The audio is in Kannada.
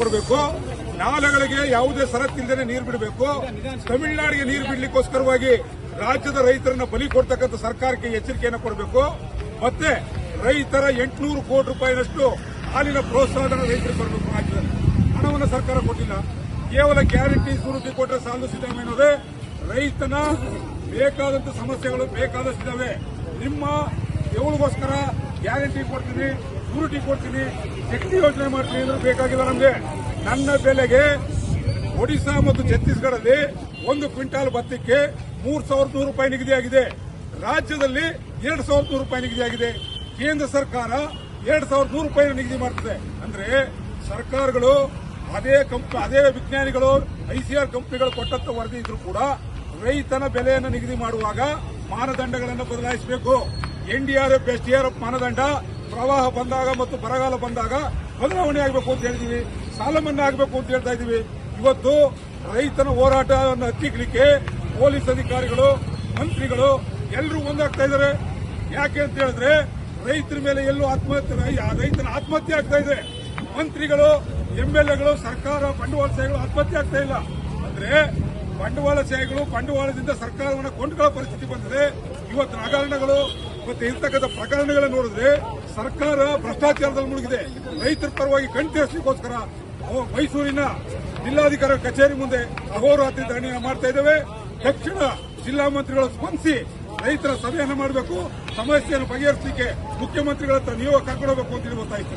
ಕೊಡಬೇಕು. ನಾಲೆಗಳಿಗೆ ಯಾವುದೇ ಷರತ್ತಿಲ್ಲದೆ ನೀರು ಬಿಡಬೇಕು. ತಮಿಳುನಾಡಿಗೆ ನೀರು ಬಿಡಲಿಕ್ಕೋಸ್ಕರವಾಗಿ ರಾಜ್ಯದ ರೈತರನ್ನ ಬಲಿ ಕೊಡ್ತಕ್ಕಂಥ ಸರ್ಕಾರಕ್ಕೆ ಎಚ್ಚರಿಕೆಯನ್ನು ಕೊಡಬೇಕು. ಮತ್ತೆ ರೈತರ ಎಂಟುನೂರು ಕೋಟಿ ರೂಪಾಯಿನಷ್ಟು ಹಾಲಿನ ಪ್ರೋತ್ಸಾಹನ ರೈತರಿಗೆ ಬರಬೇಕು ರಾಜ್ಯದಲ್ಲಿ. ಹಣವನ್ನು ಸರ್ಕಾರ ಕೊಟ್ಟಿಲ್ಲ. ಕೇವಲ ಗ್ಯಾರಂಟಿ ಸುರುಟಿ ಕೊಟ್ಟರೆ ಸಾಲು ಸಿದ್ದರಾಮಯ್ಯ ಅನ್ನೋದೇ ರೈತನ ಬೇಕಾದಂತ ಸಮಸ್ಯೆಗಳು ಬೇಕಾದಷ್ಟಿದ್ದಾವೆ ನಿಮ್ಮ ಎವಳಿಗೋಸ್ಕರ ಗ್ಯಾರಂಟಿ ಕೊಡ್ತೀನಿ ಸೂರಿಟಿ ಕೊಡ್ತೀನಿ. ಶಕ್ತಿ ಯೋಜನೆ ಮಾಡ್ತೀನಿ ಅಂದ್ರೆ ಬೇಕಾಗಿಲ್ಲ ನಮಗೆ. ನನ್ನ ಬೆಲೆಗೆ ಒಡಿಶಾ ಮತ್ತು ಛತ್ತೀಸ್ಗಢದಲ್ಲಿ ಒಂದು ಕ್ವಿಂಟಾಲ್ ಭತ್ತಕ್ಕೆ ಮೂರ್ ಸಾವಿರದ ನೂರು ರೂಪಾಯಿ ನಿಗದಿಯಾಗಿದೆ. ರಾಜ್ಯದಲ್ಲಿ ಎರಡು ಸಾವಿರದ ನೂರು ರೂಪಾಯಿ ನಿಗದಿಯಾಗಿದೆ. ಕೇಂದ್ರ ಸರ್ಕಾರ ಎರಡು ಸಾವಿರದ ನೂರು ರೂಪಾಯಿ ನಿಗದಿ ಮಾಡ್ತದೆ. ಅಂದ್ರೆ ಸರ್ಕಾರಗಳು ಅದೇ ಕಂಪ್, ಅದೇ ವಿಜ್ಞಾನಿಗಳು ಐಸಿಆರ್ ಕಂಪನಿಗಳು ಕೊಟ್ಟಂತ ವರದಿ ಇದ್ರೂ ಕೂಡ ರೈತನ ಬೆಲೆಯನ್ನು ನಿಗದಿ ಮಾಡುವಾಗ ಮಾನದಂಡಗಳನ್ನು ಬದಲಾಯಿಸಬೇಕು. ಎನ್ಡಿಆರ್ಎಫ್ ಎಸ್ಡಿಆರ್ಎಫ್ ಮಾನದಂಡ ಪ್ರವಾಹ ಬಂದಾಗ ಮತ್ತು ಬರಗಾಲ ಬಂದಾಗ ಬದಲಾವಣೆ ಆಗಬೇಕು ಅಂತ ಹೇಳಿದೀವಿ. ಸಾಲ ಮನ್ನಾ ಆಗಬೇಕು ಅಂತ ಹೇಳ್ತಾ ಇದೀವಿ. ಇವತ್ತು ರೈತನ ಹೋರಾಟವನ್ನು ಹತ್ತಿಕ್ಕಲಿಕ್ಕೆ ಪೊಲೀಸ್ ಅಧಿಕಾರಿಗಳು, ಮಂತ್ರಿಗಳು ಎಲ್ಲರೂ ಒಂದಾಗ್ತಾ ಇದ್ದಾರೆ. ಯಾಕೆ ಅಂತ ಹೇಳಿದ್ರೆ ರೈತರ ಮೇಲೆ ಎಲ್ಲೂ ಆತ್ಮಹತ್ಯೆ ರೈತನ ಆತ್ಮಹತ್ಯೆ ಆಗ್ತಾ ಇದೆ. ಮಂತ್ರಿಗಳು, ಎಂಎಲ್ಎಗಳು, ಸರ್ಕಾರ ಬಂಡವಾಳಶಾಹಿಗಳು ಆತ್ಮಹತ್ಯೆ ಆಗ್ತಾ ಇಲ್ಲ. ಅಂದ್ರೆ ಬಂಡವಾಳಶಾಹಿಗಳು ಬಂಡವಾಳದಿಂದ ಸರ್ಕಾರವನ್ನು ಕೊಂಡುಕೊಳ್ಳೋ ಪರಿಸ್ಥಿತಿ ಬಂದಿದೆ. ಇವತ್ತು ಹಗರಣಗಳು ಮತ್ತೆ ಇರ್ತಕ್ಕಂಥ ಪ್ರಕರಣಗಳನ್ನ ನೋಡಿದ್ರೆ ಸರ್ಕಾರ ಭ್ರಷ್ಟಾಚಾರದಲ್ಲಿ ಮುಳುಗಿದೆ. ರೈತರ ಪರವಾಗಿ ಕಣ್ತರಿಸಲಿಕ್ಕೋಸ್ಕರ ಮೈಸೂರಿನ ಜಿಲ್ಲಾಧಿಕಾರಿ ಕಚೇರಿ ಮುಂದೆ ಅಹೋರಾತ್ರಿ ಧರಣಿ ಮಾಡ್ತಾ ಇದ್ದೇವೆ. ತಕ್ಷಣ ಜಿಲ್ಲಾ ಮಂತ್ರಿಗಳು ಸ್ಪಂದಿಸಿ ರೈತರ ಸಭೆಯನ್ನು ಮಾಡಬೇಕು. ಸಮಸ್ಯೆಯನ್ನು ಬಗೆಹರಿಸಲಿಕ್ಕೆ ಮುಖ್ಯಮಂತ್ರಿಗಳ ಹತ್ರ ನಿಯೋಗ ಕರ್ಕೊಂಡು ಹೋಗಬೇಕು ಅಂತ ಹೇಳಿ ಗೊತ್ತಾಯ್ತು.